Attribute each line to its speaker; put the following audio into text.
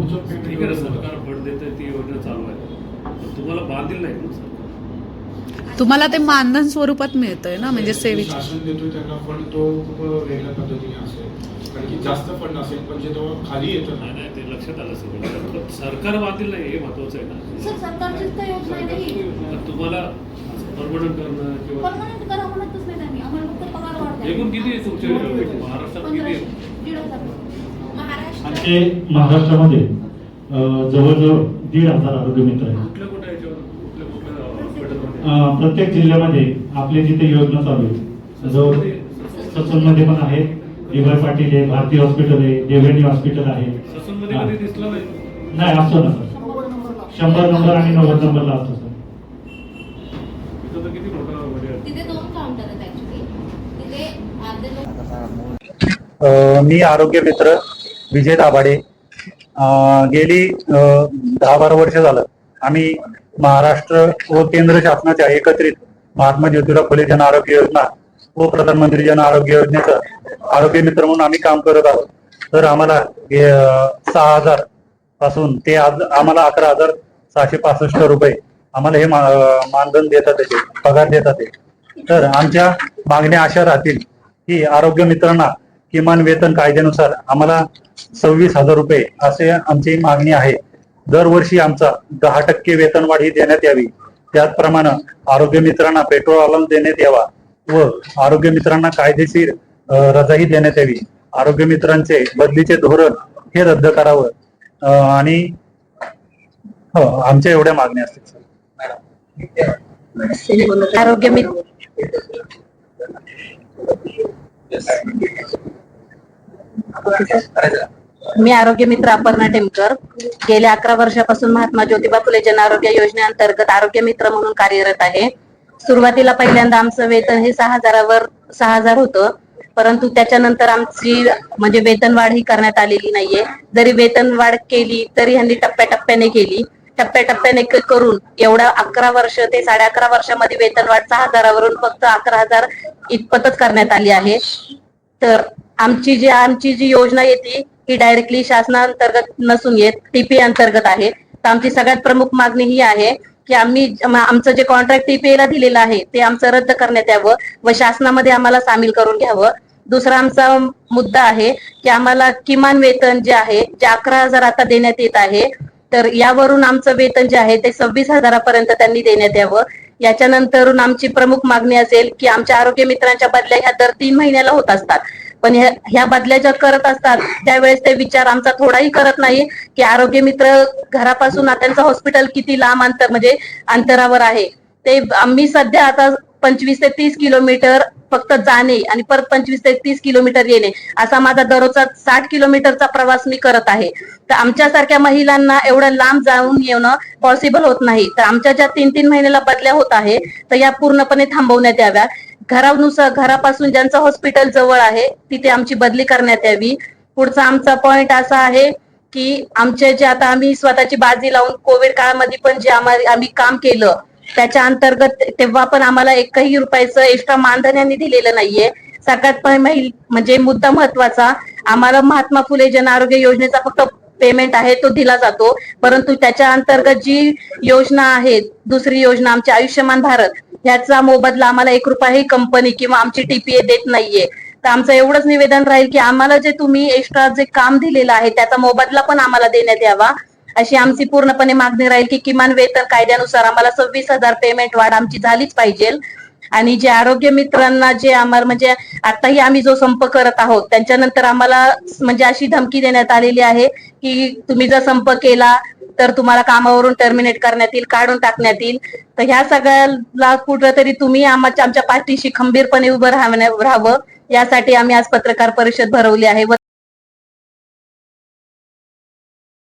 Speaker 1: ठीक आहे सरकार फंड देते ती योजना चालू आहे. पण तुम्हाला बांधील नाही ना
Speaker 2: तुम्हाला ते मानधन स्वरूपात मिळतंय ना म्हणजे सेवेची
Speaker 3: शासन देतो त्यांना फंड तो वेगळ्या पद्धतीने असेल. कारण की जास्त फंड असेल पण जे तो खाली येतो
Speaker 1: नाही नाही ते लक्षात आलं सगळं. पण सरकार बांधील नाही हे महत्वाचं आहे ना. तुम्हाला परमनंट करणं किंवा
Speaker 4: परमनंट करा म्हणतच नाही आम्ही. आम्हाला फक्त पगार वाढ
Speaker 1: एकूण किती आहे तुमच्या महाराष्ट्रात किती आहे?
Speaker 5: आमचे महाराष्ट्रामध्ये अं, जवळजवळ दीड हजार आरोग्य मित्र आहेत. प्रत्येक जिल्ह्यामध्ये आपले जिथे योजना चालू आहे जवळ ससूनमध्ये पण आहे दिवाळ पाटील आहे भारती हॉस्पिटल आहे देवणी हॉस्पिटल आहे. हा.
Speaker 1: नाही?
Speaker 5: नाही असतो ना सर. शंभर नंबर आणि नव्वद नंबरला असतो सर.
Speaker 4: आहेत?
Speaker 6: मी आरोग्य मित्र. विजय दाभाडे. गेली दहा बारा वर्ष झालं. आम्ही महाराष्ट्र व केंद्र शासनाच्या एकत्रित महात्मा ज्योतिराव फुले जन आरोग्य योजना व प्रधानमंत्री जन आरोग्य योजनेचं आरोग्य मित्र म्हणून आम्ही काम करत आहोत. तर आम्हाला सहा हजारपासून ते आज आम्हाला अकरा हजार सहाशे पासष्ट रुपये आम्हाला हे मानधन देतात त्याचे पगार देतात ते. तर आमच्या मागण्या अशा राहतील की आरोग्य मित्रांना किमान वेतन कायद्यानुसार आम्हाला सव्वीस हजार रुपये असे आमची मागणी आहे. दरवर्षी आमचा दहा टक्के वेतनवाढ ही देण्यात यावी. त्याचप्रमाणे आरोग्य मित्रांना पेट्रोल अलाउन्स देण्यात यावा व आरोग्य मित्रांना कायदेशीर रजाही देण्यात यावी. आरोग्य मित्रांचे बदलीचे धोरण हे रद्द करावं. आणि हो आमच्या एवढ्या मागण्या असतील सर.
Speaker 7: आरोग्य मित्र मी आरोग्य मित्र अपर्णा टेमकर. गेल्या अकरा वर्षापासून महात्मा ज्योतिबा फुले जन आरोग्य योजनेअंतर्गत आरोग्य मित्र म्हणून कार्यरत आहे. सुरुवातीला पहिल्यांदा आमचं वेतन हे सहा हजारावर सहा हजार होतं. परंतु त्याच्यानंतर आमची म्हणजे वेतन वाढ ही करण्यात आलेली नाहीये. जरी वेतन वाढ केली तरी ह्यांनी टप्प्याटप्प्याने केली. टप्प्याटप्प्याने करून एवढ्या अकरा वर्ष ते साडे अकरा वर्षामध्ये वेतन वाढ सहा हजारावरून फक्त अकरा हजार इतपतच करण्यात आली आहे. तर आमची जी आमची जी योजना येते ही डायरेक्टली शासनाअंतर्गत नसून येत टीपी अंतर्गत आहे. तर आमची सगळ्यात प्रमुख मागणी ही आहे की आम्ही आमचं जे कॉन्ट्रॅक्ट टीपीएला दिलेलं आहे ते आमचं रद्द करण्यात यावं व शासनामध्ये आम्हाला सामील करून घ्यावं. दुसरा आमचा मुद्दा आहे की आम्हाला किमान वेतन जे आहे जे अकरा हजार आता देण्यात येत आहे तर यावरून आमचं वेतन जे आहे ते सव्वीस हजारापर्यंत त्यांनी देण्यात यावं. याच्यानंतरून आमची प्रमुख मागणी असेल की आमच्या आरोग्य मित्रांच्या बदल्या ह्या दर तीन महिन्याला होत असतात. पण ह्या बदल्या ज्या करत असतात त्यावेळेस ते विचार आमचा थोडाही करत नाही की आरोग्य मित्र घरापासून त्यांचं हॉस्पिटल किती लांब अंतर म्हणजे अंतरावर आहे. ते आम्ही सध्या आता पंचवीस ते तीस किलोमीटर फक्त जाणे आणि परत पंचवीस ते तीस किलोमीटर येणे असा माझा दररोजचा साठ किलोमीटरचा प्रवास मी करत आहे. तर आमच्यासारख्या महिलांना एवढं लांब जाऊन येणं पॉसिबल होत नाही. तर आमच्या ज्या तीन तीन महिन्याला बदल्या होत आहे तर या पूर्णपणे थांबवण्यात याव्या घरानुसार घरापासून ज्यांचं हॉस्पिटल जवळ आहे तिथे आमची बदली करण्यात यावी. पुढचा आमचा पॉइंट असा आहे की आमचे जे आता आम्ही स्वतःची बाजी लावून कोविड काळामध्ये पण जे आम्ही काम केलं त्याच्या अंतर्गत तेव्हा पण आम्हाला एकही रुपयाचं एक्स्ट्रा मानधन यांनी दिलेलं नाहीये. सगळ्यात पण म्हणजे मुद्दा महत्त्वाचा. आम्हाला महात्मा फुले जन आरोग्य योजनेचा फक्त पेमेंट आहे तो दिला जातो. परंतु त्याच्या अंतर्गत जी योजना आहे दुसरी योजना आमची आयुष्यमान भारत ह्याचा मोबदला आम्हाला एक रुपयाही कंपनी किंवा आमची टीपीए देत नाहीये. तर आमचं एवढंच निवेदन राहील की आम्हाला जे तुम्ही एक्स्ट्रा जे काम दिलेलं आहे त्याचा मोबदला पण आम्हाला देण्यात यावा. अशी आमची पूर्णपणे मागणी राहील की किमान वेतन कायद्यानुसार आम्हाला सव्वीस हजार पेमेंट वाढ आमची झालीच पाहिजे. आणि जे आरोग्य मित्रांना जे आम्हाला म्हणजे आताही आम्ही जो संप करत आहोत त्यांच्यानंतर आम्हाला म्हणजे अशी धमकी देण्यात आलेली आहे की तुम्ही जर संप केला तर तुम्हाला कामावरून टर्मिनेट करण्यात येईल काढून टाकण्यात येईल. तर ह्या सगळ्याला कुठंतरी तुम्ही आमच्या आमच्या पाठीशी खंबीरपणे उभं राहण्या- राहावं. यासाठी आम्ही आज पत्रकार परिषद भरवली आहे. व